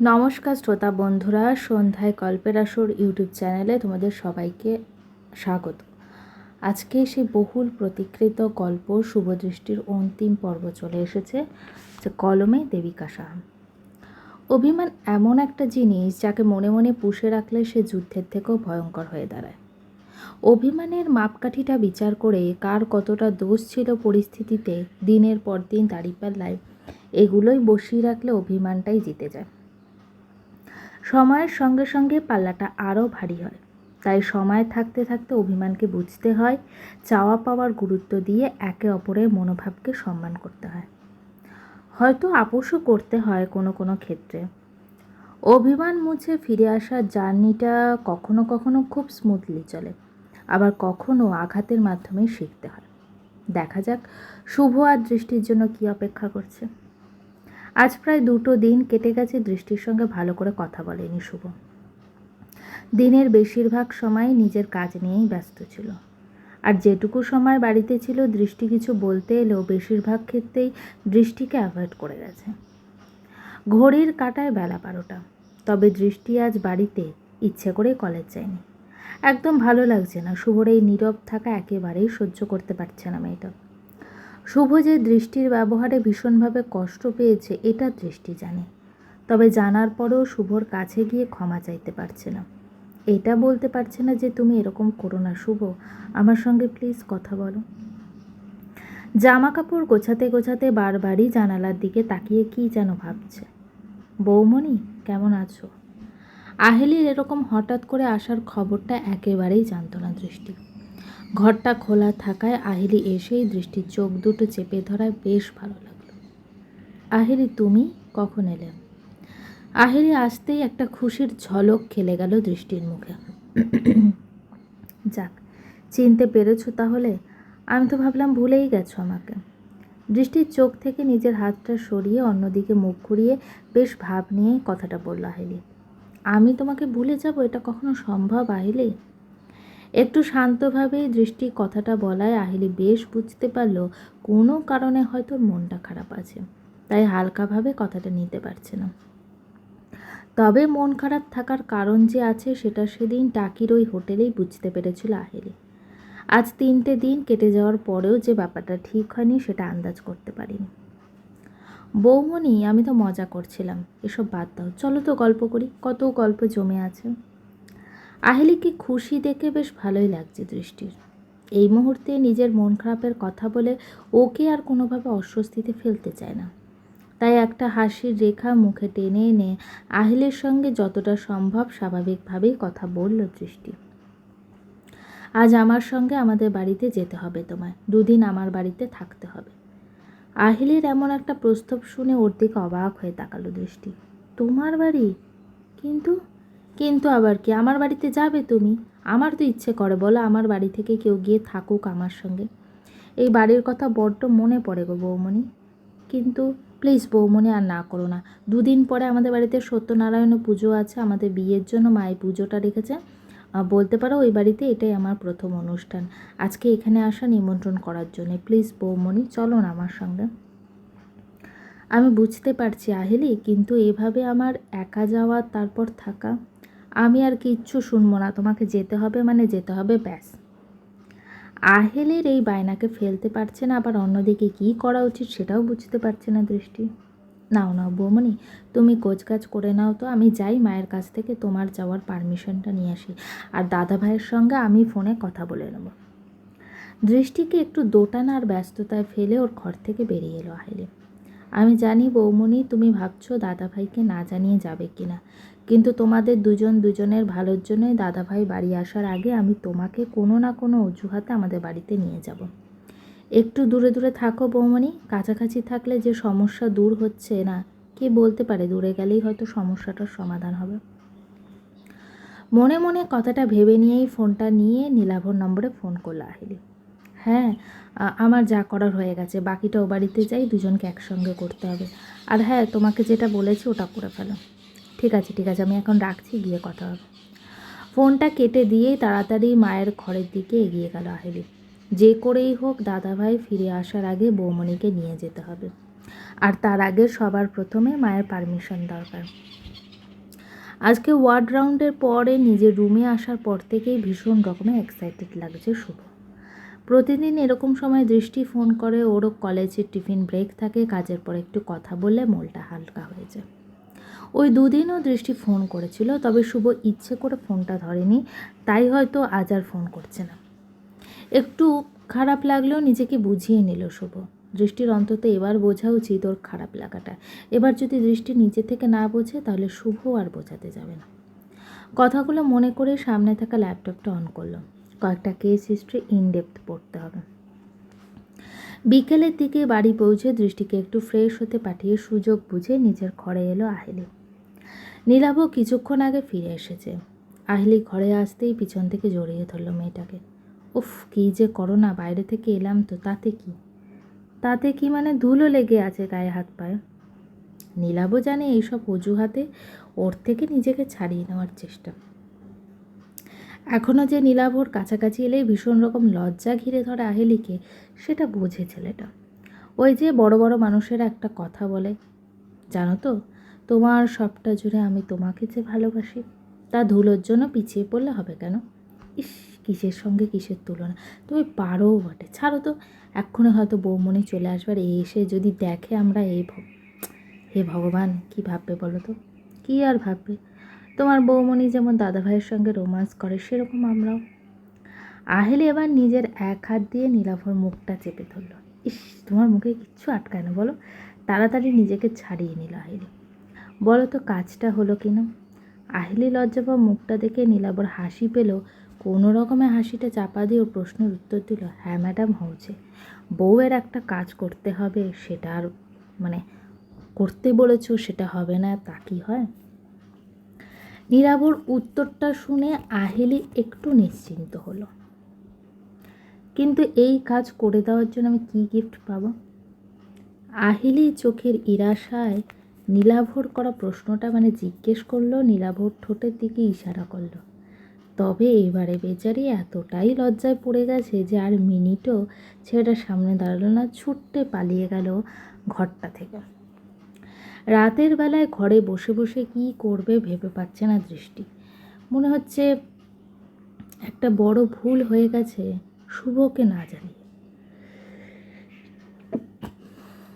নমস্কার শ্রোতা বন্ধুরা, সন্ধ্যায় গল্পের আসর ইউটিউব চ্যানেলে তোমাদের সবাইকে স্বাগত। আজকে সেই বহুল প্রতিকৃত গল্প, শুভদৃষ্টির অন্তিম পর্ব চলে এসেছে, যে কলমে দেবিকা সাহা। অভিমান এমন একটা জিনিস যাকে মনে মনে পুষে রাখলে সে যুদ্ধের থেকেও ভয়ঙ্কর হয়ে দাঁড়ায়। অভিমানের মাপকাঠিটা বিচার করে কার কতটা দোষ ছিল পরিস্থিতিতে, দিনের পর দিন দাঁড়িপাল্লায় এগুলোই বসিয়ে রাখলে অভিমানটাই জিতে যায়। সময়ের সঙ্গে সঙ্গে পাল্লাটা আরও ভারী হয়। তাই সময় থাকতে থাকতে অভিমানকে বুঝতে হয়, চাওয়া পাওয়ার গুরুত্ব দিয়ে একে অপরের মনোভাবকে সম্মান করতে হয়। হয়তো আপোষও করতে হয় কোনো কোনো ক্ষেত্রে। অভিমান মুছে ফিরে আসার জার্নিটা কখনো কখনো খুব স্মুথলি চলে, আবার কখনো আঘাতের মাধ্যমে শিখতে হয়। দেখা যাক, শুভ আর দৃষ্টির জন্য কী অপেক্ষা করছে। আজ প্রায় দুটো দিন কেটে গেছে দৃষ্টির সঙ্গে ভালো করে কথা বলেনি শুভ। দিনের বেশিরভাগ সময় নিজের কাজ নিয়েই ব্যস্ত ছিল। আর যেটুকু সময় বাড়িতে ছিল, দৃষ্টি কিছু বলতে এলেও বেশিরভাগ ক্ষেত্রেই দৃষ্টিকে অ্যাভয়েড করে গেছে। ঘড়ির কাটায় বেলা বারোটা। তবে দৃষ্টি আজ বাড়িতে ইচ্ছে করে কলেজ যায়নি। একদম ভালো লাগছে না। শুভর এই নীরব থাকা একেবারেই সহ্য করতে পারছে না মেয়েটা। শুভ যে দৃষ্টির ব্যবহারে ভীষণভাবে কষ্ট পেয়েছে এটা দৃষ্টি জানে। তবে জানার পরেও শুভর কাছে গিয়ে ক্ষমা চাইতে পারছে না। এটা বলতে পারছে না যে, তুমি এরকম করো না শুভ। আমার সঙ্গে প্লিজ কথা বলো। জামা কাপড় গোছাতে গোছাতে বারবারই জানালার দিকে তাকিয়ে কি যেন ভাবছে। বৌমণি, কেমন আছো? আহেলির এরকম হঠাৎ করে আসার খবরটা একেবারেই জানত না দৃষ্টি। ঘরটা খোলা থাকায় আহিলি এসেই দৃষ্টির চোখ দুটো চেপে ধরায় বেশ ভালো লাগল। আহিলি, তুমি কখন এলে? আহিলি আসতেই একটা খুশির ঝলক খেলে গেল দৃষ্টির মুখে। যাক, চিনতে পেরেছ তাহলে? আমি তো ভাবলাম ভুলেই গেছো আমাকে। দৃষ্টির চোখ থেকে নিজের হাতটা সরিয়ে অন্যদিকে মুখ ঘুরিয়ে বেশ ভাব নিয়ে কথাটা বলল আহিলি। আমি তোমাকে ভুলে যাব? এটা কখনো সম্ভব, আহিলি? একটু শান্তভাবে দৃষ্টি কথাটা বলায় আহিলি বেশ বুঝতে পারল কোনো কারণে হয়তো মনটা খারাপ আছে। তাই হালকাভাবে কথাটা নিতে পারছে না। তবে মন খারাপ থাকার কারণ যে আছে সেটা সেদিন টাকির ওই হোটেলেই বুঝতে পেরেছিল আহিলি। আজ তিনটে দিন কেটে যাওয়ার পরেও যে ব্যাপারটা ঠিক হয়নি সেটা আন্দাজ করতে পারিনি। বৌমনি আমি তো মজা করছিলাম, এসব বাদ দাও, চলো তো গল্প করি, কত গল্প জমে আছে। আহেলিকে খুশি দেখে বেশ ভালোই লাগছে দৃষ্টির। এই মুহূর্তে নিজের মন খারাপের কথা বলে ওকে আর কোনোভাবে অস্বস্তিতে ফেলতে চায় না। তাই একটা হাসির রেখা মুখে টেনে এনে আহিলের সঙ্গে যতটা সম্ভব স্বাভাবিকভাবেই কথা বলল দৃষ্টি। আজ আমার সঙ্গে আমাদের বাড়িতে যেতে হবে তোমায়, দুদিন আমার বাড়িতে থাকতে হবে। আহিলের এমন একটা প্রস্তাব শুনে ওর দিকে অবাক হয়ে তাকালো দৃষ্টি। তোমার বাড়ি? কিন্তু কিন্তু আবার কি? আমার বাড়িতে যাবে তুমি? আমার তো ইচ্ছে করে, বলো আমার বাড়ি থেকে কেউ গিয়ে থাকুক আমার সঙ্গে। এই বাড়ির কথা বড্ড মনে পড়ে গো বৌমণি। কিন্তু প্লিজ বৌমণি আর না করো না। দুদিন পরে আমাদের বাড়িতে সত্যনারায়ণ পুজো আছে, আমাদের বিয়ের জন্য মায়ের পুজোটা রেখেছে। বলতে পারো ওই বাড়িতে এটাই আমার প্রথম অনুষ্ঠান। আজকে এখানে আসা নিমন্ত্রণ করার জন্য। প্লিজ বৌমণি, চলো না আমার সঙ্গে। আমি বুঝতে পারছি, আহেলি, কিন্তু এভাবে আমার একা যাওয়া, তারপর থাকা আমি আর কিচ্ছু শুনব না, তোমাকে যেতে হবে মানে যেতে হবে, ব্যাস। আহেলের এই বায়নাকে ফেলতে পারছে না, আবার অন্যদিকে কী করা উচিত সেটাও বুঝতে পারছে না দৃষ্টি। নাও নাও বৌমনি তুমি কাজ করে নাও তো, আমি যাই মায়ের কাছ থেকে তোমার যাওয়ার পারমিশনটা নিয়ে আসি, আর দাদা ভাইয়ের সঙ্গে আমি ফোনে কথা বলে নেব। দৃষ্টিকে একটু দোটানা আর ব্যস্ততায় ফেলে ওর ঘর থেকে বেরিয়ে এলো আহেলে। আমি জানি বৌমনি তুমি ভাবছ দাদাভাইকে না জানিয়ে যাবে কি না কিন্তু তোমাদের দুজন দুজনের ভালোর জন্যই দাদাভাই বাড়ি আসার আগে আমি তোমাকে কোনো না কোনো অজুহাতে আমাদের বাড়িতে নিয়ে যাব। একটু দূরে দূরে থাকো বৌমনি কাছাকাছি থাকলে যে সমস্যা দূর হচ্ছে না, কে বলতে পারে? দূরে গেলেই হয়তো সমস্যাটার সমাধান হবে। মনে মনে কথাটা ভেবে নিয়েই ফোনটা নিয়ে নীলাভর নম্বরে ফোন করল আহিলি। হ্যাঁ আমার যা করার হয়ে গেছে বাকিটা ও বাড়িতে যাই, দুজনকে একসঙ্গে করতে হবে। আর হ্যাঁ তোমাকে যেটা বলেছি ওটা করে ফেলো। ঠিক আছে ঠিক আছে, আমি এখন রাখছি, গিয়ে কথা হবে। ফোনটা কেটে দিয়েই তাড়াতাড়ি মায়ের ঘরের দিকে এগিয়ে গেল আহেলি। যে করেই হোক, দাদাভাই ফিরে আসার আগে বৌমণিকে নিয়ে যেতে হবে। আর তার আগে সবার প্রথমে মায়ের পারমিশন দরকার। আজকে ওয়ার্ড রাউন্ডের পরে নিজের রুমে আসার পর থেকেই ভীষণ রকমের এক্সাইটেড লাগছে শুভ। প্রতিদিন এরকম সময় দৃষ্টি ফোন করে, ওরও কলেজের টিফিন ব্রেক থাকে, কাজের পর একটু কথা বললে মনটা হালকা হয়ে যায়। ওই দুদিনও দৃষ্টি ফোন করেছিল, তবে শুভ ইচ্ছে করে ফোনটা ধরেনি, তাই হয়তো আজ আর ফোন করছে না। একটু খারাপ লাগলেও নিজেকে বুঝিয়ে নিল শুভ। দৃষ্টির অন্তত এবার বোঝা উচিত ওর খারাপ লাগাটা। এবার যদি দৃষ্টি নিজে থেকে না বোঝে, তাহলে শুভ আর বোঝাতে যাবে না। কথাগুলো মনে করে সামনে থাকা ল্যাপটপটা অন করল। কয়েকটা কেস হিস্ট্রি ইনডেপথ পড়তে হবে। বিকেলের দিকে বাড়ি পৌঁছে দৃষ্টিকে একটু ফ্রেশ হতে পাঠিয়ে সুযোগ বুঝে নিজের ঘরে এলো আহেলি। নীলাভ কিছুক্ষণ আগে ফিরে এসেছে। আহেলি ঘরে আসতেই পিছন থেকে জড়িয়ে ধরলো মেয়েটাকে। উফ, কী যে করো না বাইরে থেকে এলাম তো, তাতে কি? তাতে কি মানে ধুলো লেগে আছে গায়ে হাত পায়ে? নীলাভও জানে এইসব অজুহাতে ওর থেকে নিজেকে ছাড়িয়ে নেওয়ার চেষ্টা। এখনও যে নীলাভর কাছাকাছি এলেই ভীষণ রকম লজ্জা ঘিরে ধরে আহেলিকে, সেটা বোঝে ছেলেটা। ওই যে বড় বড় মানুষেরা একটা কথা বলে, জানো তো, তোমার সবটা জুড়ে আমি তোমাকে যে ভালোবাসি, তা ধুলোর জন্য পিছিয়ে পড়লে হবে কেন? ইস, কিসের সঙ্গে কিসের তুলনা? তুমি পারো বটে। ছাড়ো তো, এক্ষুনি হয়তো বৌমনি চলে আসবার এসে যদি দেখে আমরা এই হে ভগবান, কি ভাববে বলো তো? কী আর ভাববে? তোমার বৌমনি যেমন দাদাভাইয়ের সঙ্গে রোমান্স করে, সেরকম আমরাও। আহেলে এবার নিজের এক হাত দিয়ে নীলাভর মুখটা চেপে ধরলো। ইস, তোমার মুখে কিচ্ছু আটকায় না বলো? তাড়াতাড়ি নিজেকে ছাড়িয়ে নিল আহিলি। বলো তো, কাজটা হলো কি না? আহিলি লজ্জা মুখটা দেখে নীলাভর হাসি পেল। কোনো রকমে হাসিটা চাপা দিয়ে ও প্রশ্নের উত্তর দিল হ্যাঁ ম্যাডাম হয়েছে বউয়ের একটা কাজ করতে হবে, সেটা আর মানে করতে বলেছ, সেটা হবে না, তা কি হয়? নীলাভর উত্তরটা শুনে আহেলি একটু নিশ্চিন্ত হলো। কিন্তু এই কাজ করে দেওয়ার জন্য আমি কী গিফট পাবো? আহিলি চোখের ইরাশায় নীলাভর করা প্রশ্নটা মানে জিজ্ঞেস করল, নীলাভর ঠোঁটের দিকে ইশারা করল। তবে এবারে বেচারি এতটাই লজ্জায় পড়ে গেছে যে আর মিনিটও ছেলেটা সামনে দাঁড়াল না ছুটতে পালিয়ে গেল ঘরটা থেকে। রাতের বেলায় ঘরে বসে বসে কি করবে ভেবে পাচ্ছে না দৃষ্টি। মনে হচ্ছে একটা বড় ভুল হয়ে গেছে, শুভকে না জানিয়ে।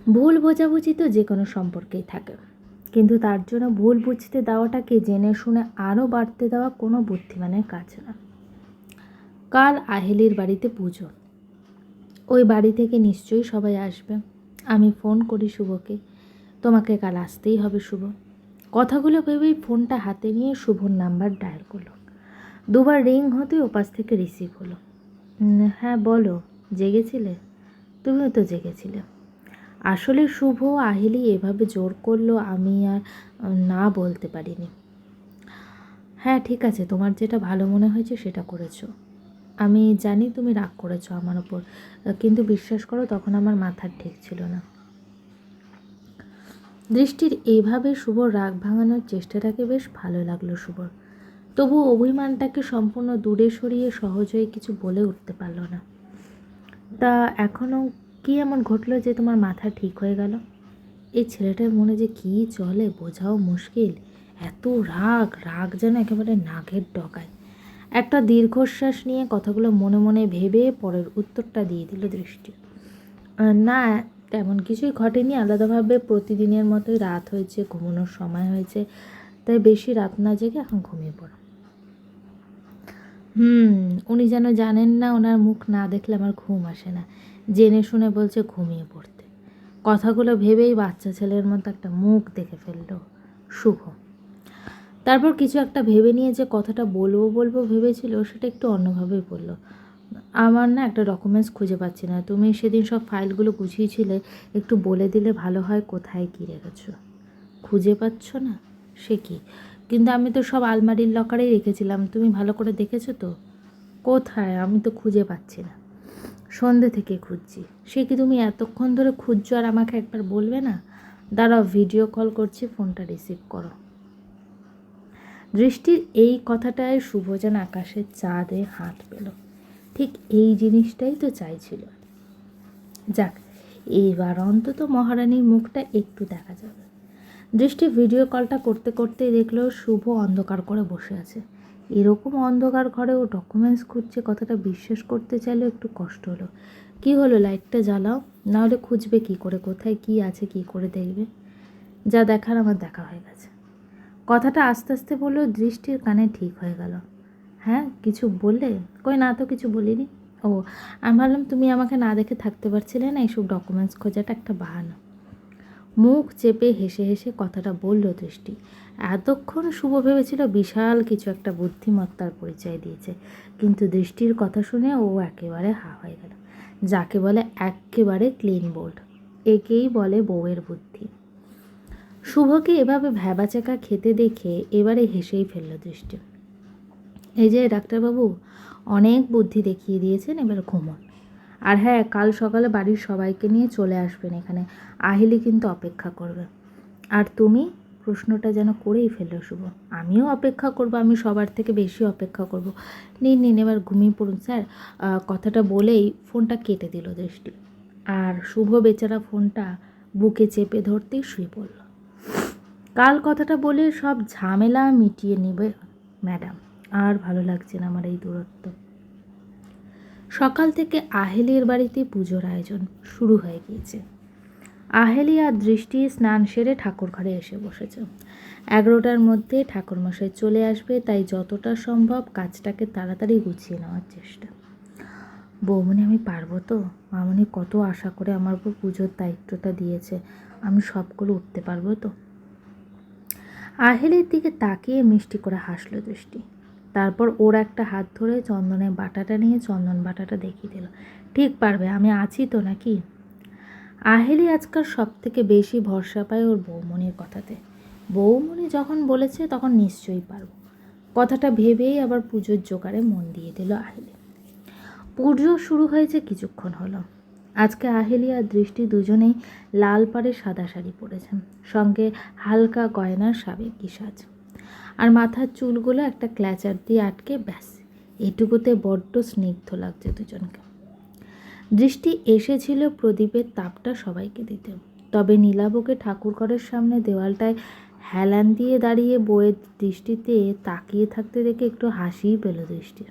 ভুল বোঝাবুঝি তো যে কোনো সম্পর্কেই থাকে, কিন্তু তার জন্য ভুল বুঝতে দেওয়াটাকে জেনে শুনে আরও বাড়তে দেওয়া কোনো বুদ্ধিমানের কাজ না। কাল আহেলির বাড়িতে পুজো। ওই বাড়ি থেকে নিশ্চয়ই সবাই আসবে। আমি ফোন করি শুভকে। তোমাকে কাল আসতেই হবে, শুভ। কথাগুলো ভেবেই ফোনটা হাতে নিয়ে শুভর নাম্বার ডায়াল করল। দুবার রিং হতে ওপাশ থেকে রিসিভ হলো। হ্যাঁ বলো, জেগেছিলে? তুমিও তো জেগেছিলে। আসলে শুভ, আহিলি এভাবে জোর করল আমি আর না বলতে পারিনি। হ্যাঁ ঠিক আছে, তোমার যেটা ভালো মনে হয়েছে সেটা করেছ। আমি জানি তুমি রাগ করেছ আমার ওপর, কিন্তু বিশ্বাস করো, তখন আমার মাথার ঠিক ছিল না। দৃষ্টির এইভাবে শুভর রাগ ভাঙানোর চেষ্টাটাকে বেশ ভালো লাগল শুভর। তবু অভিমানটাকে সম্পূর্ণ দূরে সরিয়ে সহজ হয়ে কিছু বলে উঠতে পারল না। তা এখনও কী এমন ঘটলো যে তোমার মাথা ঠিক হয়ে গেল? এই ছেলেটার মনে যে কী চলে বোঝাও মুশকিল। এত রাগ রাগ যেন একেবারে নাগের ডকায় একটা দীর্ঘশ্বাস নিয়ে কথাগুলো মনে মনে ভেবে পরের উত্তরটা দিয়ে দিল দৃষ্টি। না তেমন কিছুই ঘটেনি। আলাদাভাবে প্রতিদিনের মতোই রাত হয়েছে, ঘুমানোর সময় হয়েছে। তাই বেশি রাত না জেগে এখন ঘুমিয়ে পড়ো। হুম, উনি যেন জানেন না, ওনার মুখ না দেখলে আমার ঘুম আসে না। জেনে শুনে বলছে ঘুমিয়ে পড়তে। কথাগুলো ভেবেই বাচ্চা ছেলের মতো একটা মুখ দেখে ফেলল শুভ। তারপর কিছু একটা ভেবে নিয়ে যে কথাটা বলব বলব ভেবেছিল, সেটা একটু অন্যভাবেই বলল। আমার না একটা ডকুমেন্টস খুঁজে পাচ্ছি না। তুমি সেদিন সব ফাইলগুলো গুছিয়েছিলে, একটু বলে দিলে ভালো হয় কোথায় কী রেখেছো। খুঁজে পাচ্ছ না? সে কি? কিন্তু আমি তো সব আলমারির লকারেই রেখেছিলাম। তুমি ভালো করে দেখেছ তো? কোথায়? আমি তো খুঁজে পাচ্ছি না। সন্ধে থেকে খুঁজছি। সে কি তুমি এতক্ষণ ধরে খুঁজছো আর আমাকে একবার বলবে না? দাঁড়াও ভিডিও কল করছি ফোনটা রিসিভ করো। দৃষ্টির এই কথাটায় শুভ যেন আকাশের চাঁদে হাত পেল। ঠিক এই জিনিসটাই তো চাইছিল। যাক, এইবার অন্তত মহারানীর মুখটা একটু দেখা যাবে। দৃষ্টি ভিডিও কলটা করতে করতেই দেখল শুভ অন্ধকার করে বসে আছে। এরকম অন্ধকার ঘরে ও ডকুমেন্টস খুঁজছে কথাটা বিশ্বাস করতে চাইলেও একটু কষ্ট হলো। কি হলো লাইটটা জ্বালাও, নাহলে খুঁজবে কি করে, কোথায় কি আছে, কি করে দেখবে? যা দেখার আমার দেখা হয়ে গেছে। কথাটা আস্তে আস্তে বললেও দৃষ্টির কানে ঠিক হয়ে গেল। হ্যাঁ কিছু বললে? কই না তো কিছু বলিনি। ও, আমি ভাবলাম তুমি আমাকে না দেখে থাকতে পারছিলে না, এইসব ডকুমেন্টস খোঁজাটা একটা বাহানা। মুখ চেপে হেসে হেসে কথাটা বলল দৃষ্টি। এতক্ষণ শুভ ভেবেছিল বিশাল কিছু একটা বুদ্ধিমত্তার পরিচয় দিয়েছে, কিন্তু দৃষ্টির কথা শুনে ও একেবারে হা হয়ে গেল। যাকে বলে একেবারে ক্লিন বোল্ড একেই বলে বউয়ের বুদ্ধি। শুভকে এভাবে ভ্যাবাচাকা খেতে দেখে এবারে হেসেই ফেলল দৃষ্টি। এই যে ডাক্তারবাবু, অনেক বুদ্ধি দেখিয়ে দিয়েছেন এবার ঘুমন। আর হ্যাঁ কাল সকালে বাড়ির সবাইকে নিয়ে চলে আসবেন এখানে। আহিলি কিন্তু অপেক্ষা করবে। আর তুমি, প্রশ্নটা যেন করেই ফেলল শুভ। আমিও অপেক্ষা করব, আমি সবার থেকে বেশি অপেক্ষা করব। নিন নিন, এবার ঘুমিয়ে পড়ুন, স্যার। কথাটা বলেই ফোনটা কেটে দিল দৃষ্টি। আর শুভ বেচারা ফোনটা বুকে চেপে ধরতেই শুয়ে পড়ল। কাল কথাটা বলে সব ঝামেলা মিটিয়ে নেবে ম্যাডাম। আর ভালো লাগছে না আমার এই দূরত্ব। সকাল থেকে আহেলির বাড়িতে পুজোর আয়োজন শুরু হয়ে গিয়েছে। আহেলি আর দৃষ্টি স্নান সেরে ঠাকুর ঘরে এসে বসেছে। এগারোটার মধ্যে ঠাকুরমশাই চলে আসবে, তাই যতটা সম্ভব কাজটাকে তাড়াতাড়ি গুছিয়ে নেওয়ার চেষ্টা। বৌমনি, আমি পারব তো? মামনি কত আশা করে আমার উপর পুজোর দায়িত্বটা দিয়েছে, আমি সবগুলো উঠতে পারব তো? আহেলের দিকে তাকিয়ে মিষ্টি করে হাসলো দৃষ্টি। তারপর ওর একটা হাত ধরে চন্দনের বাটাটা নিয়ে চন্দন বাটাটা দেখিয়ে দিল। ঠিক পারবে, আমি আছি তো নাকি? আহেলি আজকাল সব থেকে বেশি ভরসা পায় ওর বৌমনির কথাতে। বৌমনি যখন বলেছে তখন নিশ্চয়ই পারব। কথাটা ভেবেই আবার পুজোর জোগাড়ে মন দিয়ে দিল আহেলি। পুজো শুরু হয়েছে কিছুক্ষণ হলো। আজকে আহেলি আর দৃষ্টি দুজনেই লাল পাড়ে সাদা শাড়ি পরেছেন। সঙ্গে হালকা গয়নার সাবেকি সাজ। আর মাথার চুলগুলো একটা ক্ল্যাচার দিয়ে আটকে, ব্যাস। এটুকুতে বড্ড স্নিগ্ধ লাগছে দুজনকে। দৃষ্টি এসেছিল প্রদীপের তাপটা সবাইকে দিতে। তবে নীলাবকে ঠাকুরঘরের সামনে দেওয়ালটায় হেলান দিয়ে দাঁড়িয়ে বইয়ের দৃষ্টিতে তাকিয়ে থাকতে দেখে একটু হাসিই পেল দৃষ্টির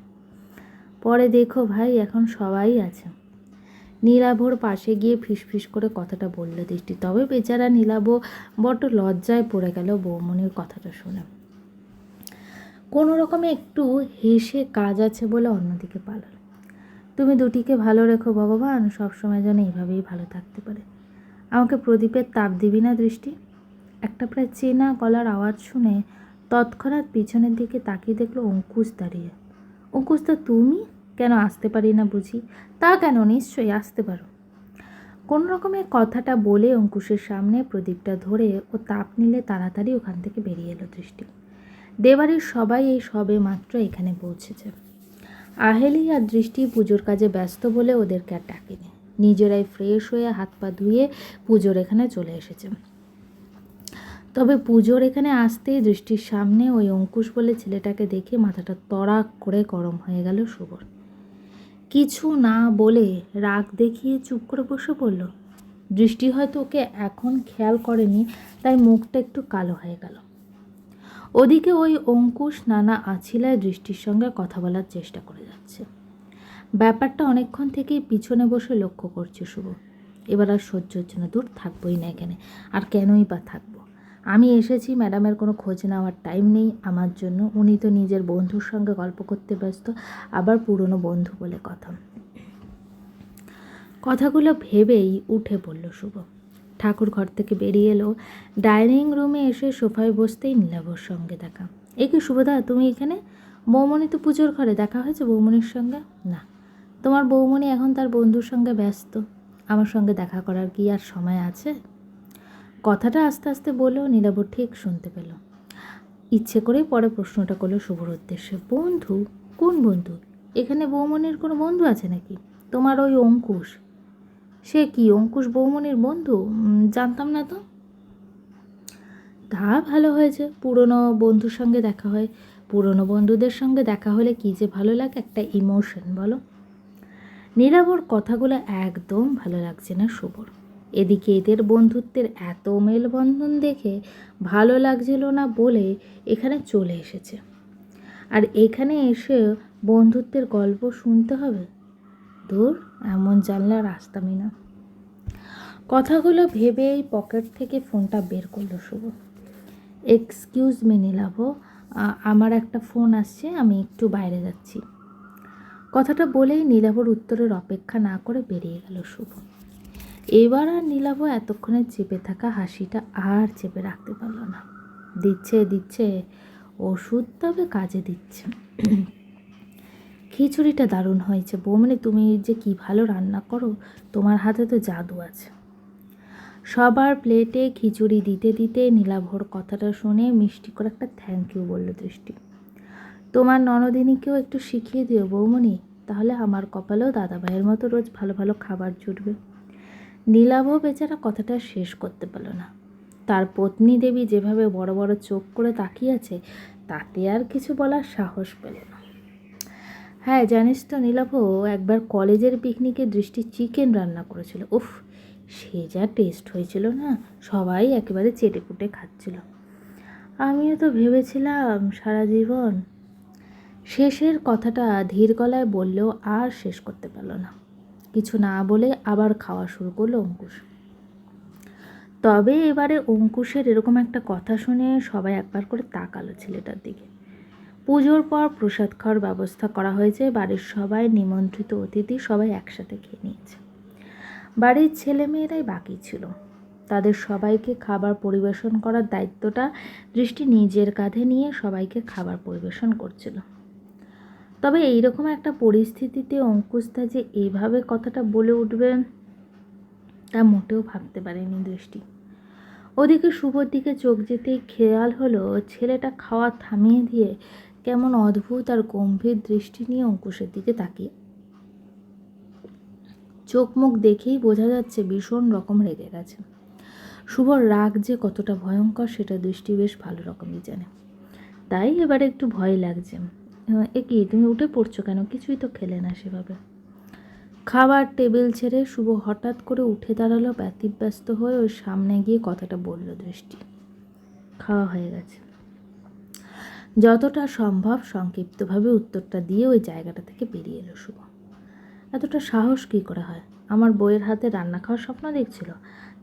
পরে দেখো ভাই, এখন সবাই আছে। নীলাভর পাশে গিয়ে ফিসফিস করে কথাটা বলল দৃষ্টি। তবে বেচারা নীলাভ বড্ড লজ্জায় পড়ে গেল বৌমনির কথাটা শুনে। কোনো রকমে একটু হেসে কাজ আছে বলে অন্যদিকে পালাল। তুমি দুটিকে ভালো রেখো ভগবান, সবসময় যেন এইভাবেই ভালো থাকতে পারে। আমাকে প্রদীপের তাপ দিবি না দৃষ্টি? একটা প্রায় চেনা গলার আওয়াজ শুনে তৎক্ষণাৎ পিছনের দিকে তাকিয়ে দেখল অঙ্কুশ দাঁড়িয়ে। অঙ্কুশ, তো তুমি? কেন আসতে পারি না বুঝি? তা কেন? নিশ্চয়ই আসতে পারো। কোন রকমের কথাটা বলে অঙ্কুশের সামনে প্রদীপটা ধরে ও তাপ নিলে তাড়াতাড়ি ওখান থেকে বেরিয়ে এলো দৃষ্টি। দেবাড়ির সবাই এই সবে মাত্র এখানে পৌঁছেছে। আহেলি আর দৃষ্টি পুজোর কাজে ব্যস্ত বলে ওদেরকে আর ডাকেনি। নিজেরাই ফ্রেশ হয়ে হাত পা ধুয়ে পুজোর এখানে চলে এসেছে। তবে পুজোর এখানে আসতেই দৃষ্টির সামনে ওই অঙ্কুশ বলে ছেলেটাকে দেখে মাথাটা তড়াক করে গরম হয়ে গেল শুভর কিছু না বলে রাগ দেখিয়ে চুপ করে বসে পড়ল। দৃষ্টি হয়তো ওকে এখন খেয়াল করেনি, তাই মুখটা একটু কালো হয়ে গেল। ওদিকে ওই অঙ্কুশ নানা আছিলায় দৃষ্টির সঙ্গে কথা বলার চেষ্টা করে যাচ্ছে। ব্যাপারটা অনেকক্ষণ থেকেই পিছনে বসে লক্ষ্য করছে শুভ। এবার আর সহ্য হচ্ছে না, দূর থাকবোই না এখানে, আর কেনই বা থাকব? আমি এসেছি, ম্যাডামের কোনো খোঁজ নেওয়ার টাইম নেই, আমার জন্য। উনি তো নিজের বন্ধুর সঙ্গে গল্প করতে ব্যস্ত, আবার পুরনো বন্ধু বলে কথা। কথাগুলো ভেবেই উঠে পড়ল শুভ। ঠাকুর ঘর থেকে বেরিয়ে এলো। ডাইনিং রুমে এসে সোফায় বসতেই নীলাভর সঙ্গে দেখা। এ কি শুভদা তুমি এখানে? বৌমণি তো পুজোর ঘরে, দেখা হয়েছে বৌমণির সঙ্গে? না। তোমার বৌমণি এখন তার বন্ধুর সঙ্গে ব্যস্ত। আমার সঙ্গে দেখা করার কি আর সময় আছে? কথাটা আস্তে আস্তে বলেও নীলাভ ঠিক শুনতে পেল। ইচ্ছে করেই পরে প্রশ্নটা করল শুভর উদ্দেশ্যে। বন্ধু, কোন বন্ধু? এখানে বৌমনির কোনো বন্ধু আছে নাকি? তোমার ওই অঙ্কুশ সে কি অঙ্কুশ বৌমনির বন্ধু? জানতাম না তো। তা ভালো হয়েছে। পুরনো বন্ধুর সঙ্গে দেখা হয়। পুরনো বন্ধুদের সঙ্গে দেখা হলে কী যে ভালো লাগে, একটা ইমোশন, বলো। নীরবর কথাগুলো একদম ভালো লাগছে না শুভর। এদিকে এদের বন্ধুত্বের এত মেলবন্ধন দেখে ভালো লাগছিল না বলে এখানে চলে এসেছে। আর এখানে এসে বন্ধুত্বের গল্প শুনতে হবে? দূর, এমন জানলে আর আসতামই না কথাগুলো ভেবেই পকেট থেকে ফোনটা বের করল শুভ। এক্সকিউজ মি নীলাভ আমার একটা ফোন আসছে, আমি একটু বাইরে যাচ্ছি। কথাটা বলেই নীলাভর উত্তরের অপেক্ষা না করে বেরিয়ে গেল শুভ। এবার আর নীলাভ এতক্ষণে চেপে থাকা হাসিটা আর চেপে রাখতে পারল না। দিচ্ছে দিচ্ছে, ওষুধ তবে কাজে দিচ্ছে। খিচুড়িটা দারুণ হয়েছে। বৌমনি, তুমি যে কি ভালো রান্না করো, তোমার হাতে তো জাদু আছে। সবার প্লেটে খিচুড়ি দিতে দিতে নীলাভর কথাটা শুনে মিষ্টি করে একটা থ্যাংক ইউ বলল দৃষ্টি। তোমার ননদিনীকেও একটু শিখিয়ে দিও বৌমনি, তাহলে আমার কপালেও দাদাভাইয়ের মতো রোজ ভালো ভালো খাবার জুটবে। নীলাভ বেচারা কথাটা শেষ করতে পারল না। তার পত্নী দেবী যেভাবে বড় বড় চোখ করে তাকিয়ে আছে, তাতে আর কিছু বলার সাহস পেল না। হ্যাঁ জানিস তো নীলাভ একবার কলেজের পিকনিকে দৃষ্টি চিকেন রান্না করেছিল। উফ, সে যা টেস্ট হয়েছিল না, সবাই একেবারে চেটে কুটে খাচ্ছিল। আমিও তো ভেবেছিলাম সারা জীবন শেষের কথাটা ধীর গলায় বললেও আর শেষ করতে পারল না। কিছু না বলে আবার খাওয়া শুরু করল অঙ্কুশ। তবে এবারে অঙ্কুশের এরকম একটা কথা শুনে সবাই একবার করে তাকালো ছেলেটার দিকে। পুজোর পর প্রসাদ খাওয়ার ব্যবস্থা করা হয়েছে। বাড়ির সবাই নিমন্ত্রিত অতিথি সবাই একসাথে খেয়ে নিয়েছে। বাড়ির ছেলেমেয়েরাই বাকি ছিল। তাদের সবাইকে খাবার পরিবেশন করার দায়িত্বটা দৃষ্টি নিজের কাঁধে নিয়ে সবাইকে খাবার পরিবেশন করছিল। তবে এইরকম একটা পরিস্থিতিতে অঙ্কুশদা যে এইভাবে কথাটা বলে উঠবে, তা মোটেও ভাবতে পারেনি দৃষ্টি। ওদিকে শুভর দিকে চোখ যেতেই খেয়াল হলো, ছেলেটা খাওয়া থামিয়ে দিয়ে কেমন অদ্ভুত আর গম্ভীর দৃষ্টি নিয়ে অঙ্কুশের দিকে তাকিয়ে। চোখ মুখ দেখেই বোঝা যাচ্ছে ভীষণ রকম রেগে গেছে। শুভর রাগ যে কতটা ভয়ঙ্কর সেটা দৃষ্টি বেশ ভালো রকমই জানে। তাই এবারে একটু ভয় লাগছে। এ কি, তুমি উঠে পড়ছো কেন? কিছুই তো খেলে না সেভাবে। খাবার টেবিল ছেড়ে শুভ হঠাৎ করে উঠে দাঁড়াল, ব্যতিব্যস্ত হয়ে ওই সামনে গিয়ে কথাটা বলল দৃষ্টি। খাওয়া হয়ে গেছে। যতটা সম্ভব সংক্ষিপ্তভাবে উত্তরটা দিয়ে ওই জায়গাটা থেকে বেরিয়ে এলো শুভ। এতটা সাহস কী করে হয়? আমার বইয়ের হাতে রান্না খাওয়ার স্বপ্ন দেখছিল,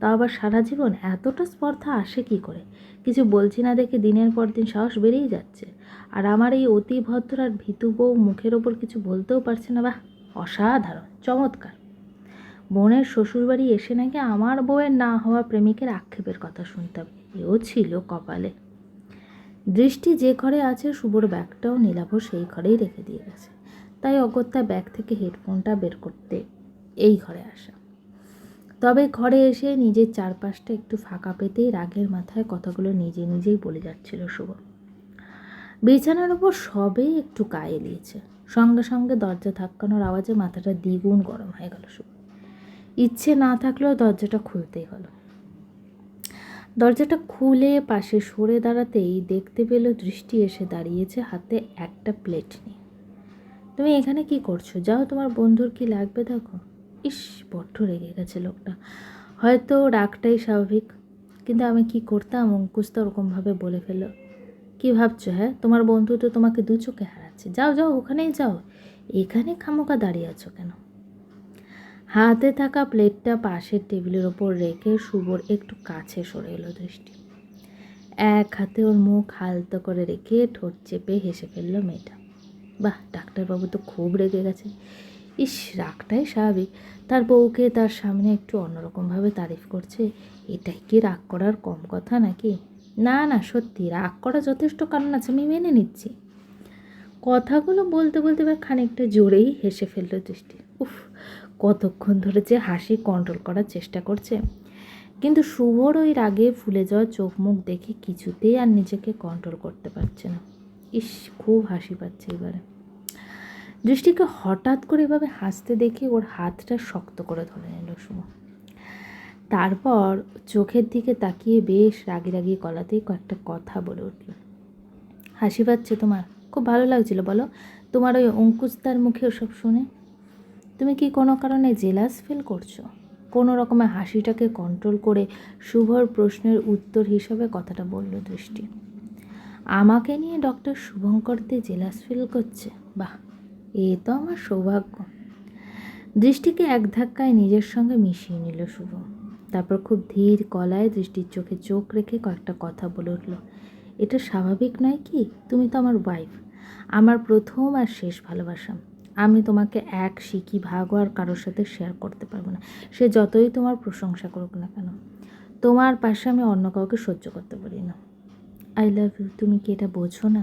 তাও আবার সারা জীবন এতটা স্পর্ধা আসে কি করে? কিছু বলছি না দেখে দিনের পর দিন সাহস বেড়েই যাচ্ছে। আর আমার এই অতি ভদ্র আর ভীতু বউ মুখের ওপর কিছু বলতেও পারছে না, বাহ, অসাধারণ, চমৎকার। বোনের শ্বশুরবাড়ি এসে নাকি আমার বউয়ের না হওয়া প্রেমিকের আক্ষেপের কথা শুনতে হবে। এও ছিল কপালে। দৃষ্টি যে ঘরে আছে শুভর ব্যাগটাও নীলাভ সেই ঘরেই রেখে দিয়ে গেছে। তাই অগত্যা ব্যাগ থেকে হেডফোনটা বের করতে এই ঘরে আসা। তবে ঘরে এসে নিজের চারপাশটা একটু ফাঁকা পেতেই রাগের মাথায় কথাগুলো নিজে নিজেই বলে যাচ্ছিল শুভ। বিছানার ওপর সবে একটু গায়ে এলিয়েছে। সঙ্গে সঙ্গে দরজা ধাক্কানোর আওয়াজে মাথাটা দ্বিগুণ গরম হয়ে গেল শুভ। ইচ্ছে না থাকলেও দরজাটা খুলতেই হলো। দরজাটা খুলে পাশে সরে দাঁড়াতেই দেখতে পেল দৃষ্টি এসে দাঁড়িয়েছে হাতে একটা প্লেট নিয়ে। তুমি এখানে কি করছ? যাও, তোমার বন্ধুর কি লাগবে দেখো। ইস, বড্ড রেগে গেছে লোকটা। হয়তো রাগটাই স্বাভাবিক, কিন্তু আমি কি করতাম? অঙ্কুশ তো ওরকমভাবে বলে ফেলো কি ভাবছ হ্যাঁ? তোমার বন্ধু তো তোমাকে দু চোখে হারাচ্ছে। যাও যাও, ওখানেই যাও। এখানে খামোকা দাঁড়িয়ে আছো কেন? হাতে থাকা প্লেটটা পাশের টেবিলের ওপর রেখে শুভর একটু কাছে সরে এলো দৃষ্টি। এক হাতে ওর মুখ হালতো করে রেখে ঠোঁট চেপে হেসে ফেলল মেয়েটা। বাহ, ডাক্তারবাবু তো খুব রেগে গেছে। ইস, রাগটাই স্বাভাবিক। তার বউকে তার সামনে একটু অন্যরকমভাবে তারিফ করছে। এটাই কি রাগ করার কম কথা নাকি? না না, সত্যি, রাগ করা যথেষ্ট কারণ আছে, আমি মেনে নিচ্ছি। কথাগুলো বলতে বলতে এবার খানিকটা জোরেই হেসে ফেলল দৃষ্টি। উফ কতক্ষণ ধরে যে হাসি কন্ট্রোল করার চেষ্টা করছে। কিন্তু শুভর ওই রাগে ফুলে যাওয়া চোখ মুখ দেখে কিছুতেই আর নিজেকে কন্ট্রোল করতে পারছে না। ইস, খুব হাসি পাচ্ছে এবারে। দৃষ্টিকে হঠাৎ করে এভাবে হাসতে দেখে ওর হাতটা শক্ত করে ধরে নিল শুভ। তারপর চোখের দিকে তাকিয়ে বেশ রাগি রাগি গলাতেই কয়েকটা কথা বলে উঠল। হাসি পাচ্ছে তোমার? খুব ভালো লাগছিল বলো। তোমার ওই অঙ্কুশ তার মুখে ওসব শুনে? তুমি কি কোনো কারণে জেলাস ফিল করছ? কোনো রকমে হাসিটাকে কন্ট্রোল করে শুভর প্রশ্নের উত্তর হিসাবে কথাটা বলল দৃষ্টি। আমাকে নিয়ে doctor Shubhankar De jealous feel করছে? বাহ, এ তো আমার সৌভাগ্য। দৃষ্টিকে এক ধাক্কায় নিজের সঙ্গে মিশিয়ে নিল শুভ। তারপর খুব ধীর কলায় দৃষ্টির চোখে চোখ রেখে কয়েকটা কথা বলে উঠল। এটা স্বাভাবিক নয় কি? তুমি তো আমার ওয়াইফ আমার প্রথম আর শেষ ভালোবাসা। আমি তোমাকে এক শিকি ভাগও আর কারোর সাথে শেয়ার করতে পারব না। সে যতই তোমার প্রশংসা করুক না কেন, তোমার পাশে আমি অন্য কাউকে সহ্য করতে পারি না। আই লাভ ইউ তুমি কি এটা বোঝো না?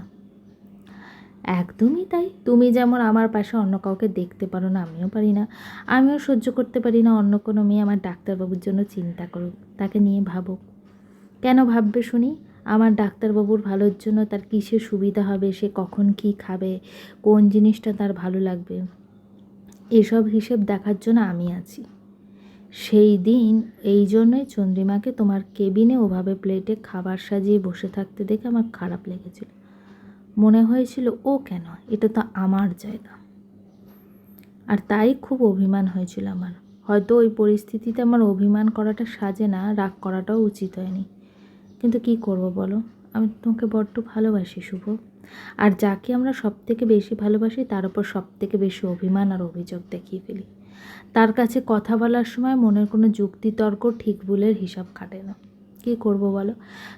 একদমই তাই। তুমি যেমন আমার পাশে অন্য কাউকে দেখতে পারো না, আমিও পারি না। আমিও সহ্য করতে পারি না, অন্য কোনো মেয়ে আমার ডাক্তারবাবুর জন্য চিন্তা করুক, তাকে নিয়ে ভাবুক। কেন ভাববে শুনি? আমার ডাক্তারবাবুর ভালোর জন্য তার কিসে সুবিধা হবে, সে কখন কি খাবে, কোন জিনিসটা তার ভালো লাগবে, এসব হিসেব দেখার জন্য আমি আছি। সেই দিন এই জন্যই চন্দ্রিমাকে তোমার কেবিনে ওভাবে প্লেটে খাবার সাজিয়ে বসে থাকতে দেখে আমার খারাপ লেগেছিল। মনে হয়েছিল, ও কেন? এটা তো আমার জায়গা। আর তাই খুব অভিমান হয়েছিল আমার। হয়তো ওই পরিস্থিতিতে আমার অভিমান করাটা সাজে না, রাগ করাটাও উচিত হয়নি। কিন্তু কি করব বলো? আমি তোমাকে বড্ড ভালোবাসি, শুভ। আর যাকে আমরা সব থেকে বেশি ভালোবাসি, তার উপর সব থেকে বেশি অভিমান আর অভিযোগ দেখিয়ে ফেলি। তার কাছে কথা বলার সময় মনের কোনো যুক্তিতর্ক ঠিক ভুলের হিসাব খাটে না। কী করব বলো?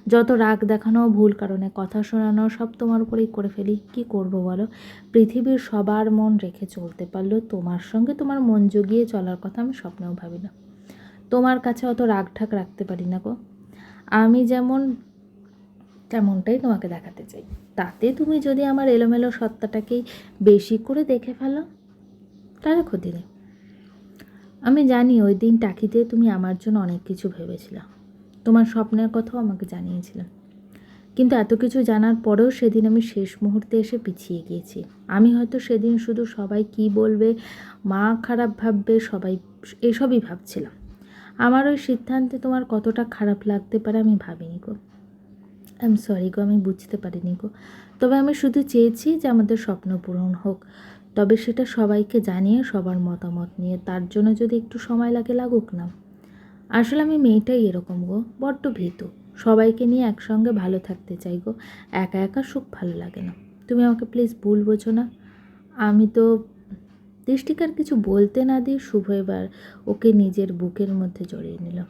যত রাগ দেখানো, ভুল কারণে কথা শোনানো, সব তোমার উপরেই করে ফেলি। কি করব বলো? পৃথিবীর সবার মন রেখে চলতে পারলেও তোমার সঙ্গে তোমার মন জগিয়ে চলার কথা আমি স্বপ্নেও ভাবি না। তোমার কাছে অত রাগ ঠাক রাখতে পারি না গো। আমি যেমন তেমনটাই তোমাকে দেখাতে চাই। তাতে তুমি যদি আমার এলোমেলো সত্তাটাকেই বেশি করে দেখে ফেলো, তাহলে ক্ষতি নেই। আমি জানি ওই দিন টাকিতে তুমি আমার জন্য অনেক কিছু ভেবেছিলে। তোমার স্বপ্নের কথাও আমাকে জানিয়েছিলাম কিন্তু এত কিছু জানার পরেও সেদিন আমি শেষ মুহূর্তে এসে পিছিয়ে গিয়েছি। আমি হয়তো সেদিন শুধু সবাই কি বলবে, মা খারাপ ভাববে, সবাই এসবই ভাবছিলাম। আমার ওই সিদ্ধান্তে তোমার কতটা খারাপ লাগতে পারে আমি ভাবিনি গো। আই এম সরি গো, আমি বুঝতে পারিনি গো। তবে আমি শুধু চেয়েছি যে আমাদের স্বপ্ন পূরণ হোক। তবে সেটা সবাইকে জানিয়ে, সবার মতামত নিয়ে, তার জন্য যদি একটু সময় লাগে লাগুক না। আসলে আমি মেয়েটাই এরকম গো, বড্ড ভীতু। সবাইকে নিয়ে একসঙ্গে ভালো থাকতে চাই গো। একা একা সুখ ভালো লাগে না। তুমি আমাকে প্লিজ ভুল বোঝো না। আমি তো দৃষ্টিকার কিছু বলতে না দিয়ে শুভ এবার ওকে নিজের বুকের মধ্যে জড়িয়ে নিল।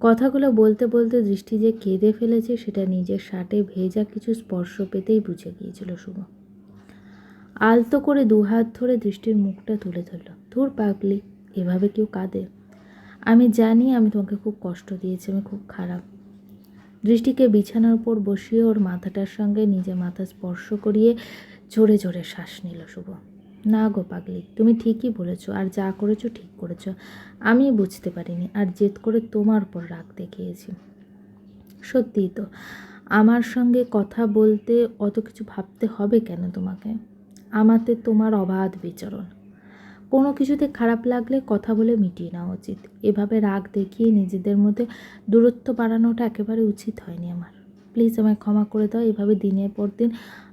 কথাগুলো বলতে বলতে দৃষ্টি যে কেঁদে ফেলেছে, সেটা নিজের শার্টে ভেজা কিছু স্পর্শ পেতেই বুঝে গিয়েছিল শুভ। আলতো করে দুহাত ধরে দৃষ্টির মুখটা তুলে ধরল। ধুর পাগলি, এভাবে কেউ কাঁদে? আমি জানি আমি তোমাকে খুব কষ্ট দিয়েছি, আমি খুব খারাপ। দৃষ্টিকে বিছানার উপর বসিয়ে ওর মাথাটার সঙ্গে নিজে মাথা স্পর্শ করিয়ে জোরে জোরে শ্বাস নিল শুভ। না গো পাগলি, তুমি ঠিকই বলেছ আর যা করেছ ঠিক করেছ। আমি বুঝতে পারিনি আর জেদ করে তোমার উপর রাগ দেখিয়েছি। সত্যিই তো, আমার সঙ্গে কথা বলতে অত কিছু ভাবতে হবে কেন তোমাকে? আমাতে তোমার অবাধ বিচরণ। কোনো কিছুতে খারাপ লাগলে কথা বলে মিটিয়ে নেওয়া উচিত। এভাবে রাগ দেখিয়ে নিজেদের মধ্যে দূরত্ব বাড়ানোটা একেবারে উচিত হয়নি আমার। প্লিজ আমায় ক্ষমা করে দাও, এভাবে দিনের পর দিন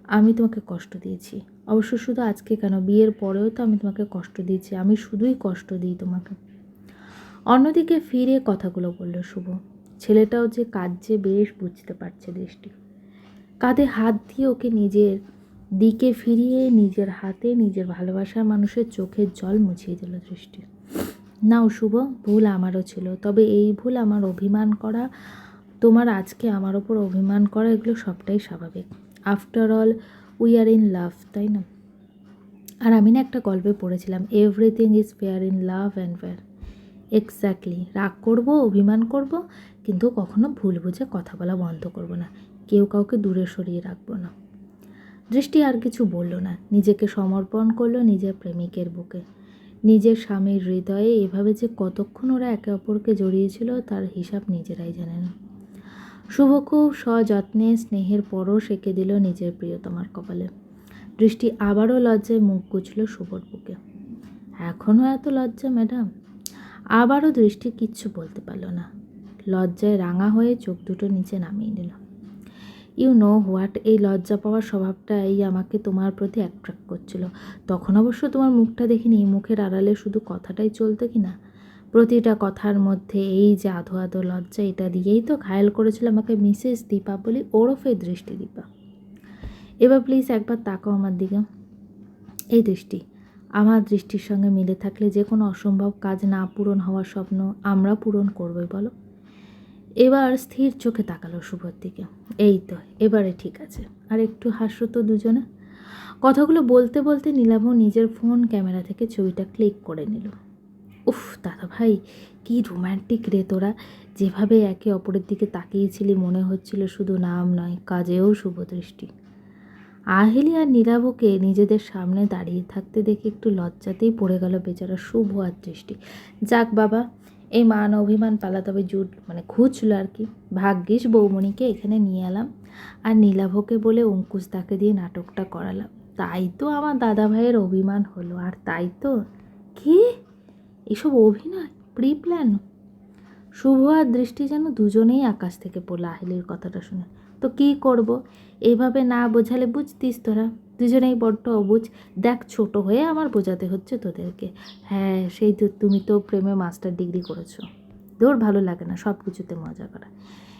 আমি তোমাকে কষ্ট দিয়েছি। অবশ্য শুধু আজকে কেন? বিয়ের পরেও তো আমি তোমাকে কষ্ট দিয়েছি। আমি শুধুই কষ্ট দিই তোমাকে। অন্যদিকে ফিরে কথাগুলো বলল শুভ। ছেলেটাও যে কাজ বেশ বুঝতে পারছে দৃষ্টি। কাঁধে হাত দিয়ে ওকে নিজের দিকে ফিরিয়ে, নিজের হাতে, নিজের ভালোবাসার মানুষের চোখের জল মুছিয়ে দিল দৃষ্টি। নাও শুভ, ভুল আমারও ছিল। তবে এই ভুল আমার অভিমান করা, তোমার আজকে আমার ওপর অভিমান করা, এগুলো সবটাই স্বাভাবিক। After all we are in love তাই না? আর আমি না একটা গল্পে পড়েছিলাম everything is fair in love and fair exactly রাগ করব, অভিমান করব, কিন্তু কখনো ভুল বুঝে কথা বলা বন্ধ করব না। কেউ কাউকে দূরে সরিয়ে রাখব না। দৃষ্টি আর কিছু বলল না। নিজেকে সমর্পণ করল নিজের প্রেমিকের বুকে। নিজের স্বামীর হৃদয়ে এভাবে যে কতক্ষণ ওরা একে অপরকে জড়িয়েছিল, তার হিসাব নিজেরাই জানে না। শুভ খুব সযত্নে স্নেহের পরও সেঁকে দিল নিজের প্রিয়তমার কপালে। দৃষ্টি আবারও লজ্জায় মুখ গুছল শুভর বুকে। এখনও এত লজ্জা, ম্যাডাম? আবারও দৃষ্টি কিচ্ছু বলতে পারল না। লজ্জায় রাঙা হয়ে চোখ দুটো নিচে নামিয়ে নিল। ইউ নো হোয়াট এই লজ্জা পাওয়ার স্বভাবটাই আমাকে তোমার প্রতি অ্যাট্রাক্ট করছিল। তখন অবশ্য তোমার মুখটা দেখিনি, মুখের আড়ালে শুধু কথাটাই চলতো কি না প্রতিটা কথার মধ্যে এই যে আধো আধো লজ্জা, এটা দিয়েই তো ঘায়াল করেছিল আমাকে মিসেস দীপা বলি ওরফে দৃষ্টি দীপা। এবার প্লিজ একবার তাকাও আমার দিকে। এই দৃষ্টি, আমার দৃষ্টির সঙ্গে মিলে থাকলে যে কোনো অসম্ভব কাজ না পূরণ হওয়ার স্বপ্ন আমরা পূরণ করবই, বলো। এবার স্থির চোখে তাকালো শুভর দিকে। এই তো, এবারে ঠিক আছে। আর একটু হাসো তো দুজনে। কথাগুলো বলতে বলতে নীলাভ নিজের ফোন ক্যামেরা থেকে ছবিটা ক্লিক করে নিল। উফ, দাদা ভাই, কি রোম্যান্টিক রে তোরা। যেভাবে একে অপরের দিকে তাকিয়েছিলি, মনে হচ্ছিল শুধু নাম নয়, কাজেও শুভদৃষ্টি আহেলি আর নীলাভকে নিজেদের সামনে দাঁড়িয়ে থাকতে দেখে একটু লজ্জাতেই পড়ে গেল বেচারা শুভ আর দৃষ্টি। যাক বাবা, এই মান অভিমান পালা, তবে জুট মানে খুঁজলো আর কি। ভাগ্যিস বৌমণিকে এখানে নিয়ে এলাম আর নীলাভকে বলে অঙ্কুশ তাকে দিয়ে নাটকটা করালাম। তাই তো আমার দাদা ভাইয়ের অভিমান হলো, আর তাই তো? কি? এসব অভিনয় প্রি প্ল্যান শুভ আর দৃষ্টি যেন দুজনেই আকাশ থেকে পড়ল আহিলির কথাটা শুনে। তো কি করব? এইভাবে না বোঝালে বুঝতিস তোরা। দুজনেই বড্ড অবুঝ। দেখ, ছোট হয়ে আমার বোঝাতে হচ্ছে তোদেরকে। হ্যাঁ সেই তো, তুমি তো প্রেমে মাস্টার ডিগ্রি করেছ। তোর ভালো লাগে না সব কিছুতে মজা করা।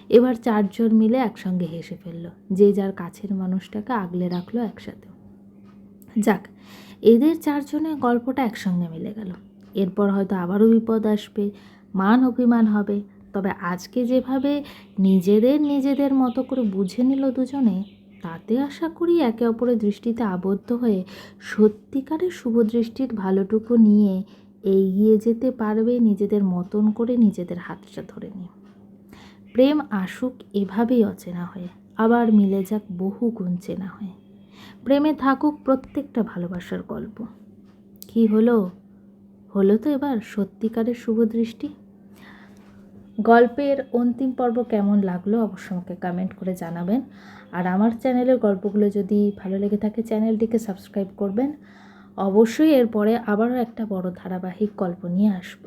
এবার চারজন মিলে একসঙ্গে হেসে ফেলল। যে যার কাছের মানুষটাকে আগলে রাখল একসাথে। যাক, এদের চারজনের গল্পটা একসঙ্গে মিলে গেল। এরপর হয়তো আবারও বিপদ আসবে, মান অভিমান হবে। তবে আজকে যেভাবে নিজেদের নিজেদের মতো করে বুঝে নিল দুজনে, তাতে আশা করি একে অপরের দৃষ্টিতে আবদ্ধ হয়ে সত্যিকারের শুভদৃষ্টির ভালোটুকু নিয়ে এগিয়ে যেতে পারবে নিজেদের মতন করে নিজেদের হাতটা ধরে নিয়ে। প্রেম আসুক এভাবেই অচেনা হয়ে, আবার মিলে যাক বহু গুণ চেনা হয়ে। প্রেমে থাকুক প্রত্যেকটা ভালোবাসার গল্প। কি হলো? হলো তো এবার সত্যিকারের শুভদৃষ্টি গল্পের অন্তিম পর্ব কেমন লাগল অবশ্যই আমাকে কমেন্ট করে জানাবেন। আর আমার চ্যানেলের গল্পগুলো যদি ভালো লেগে থাকে চ্যানেলটিকে সাবস্ক্রাইব করবেন। অবশ্যই এরপরে আবারও একটা বড় ধারাবাহিক গল্প নিয়ে আসব।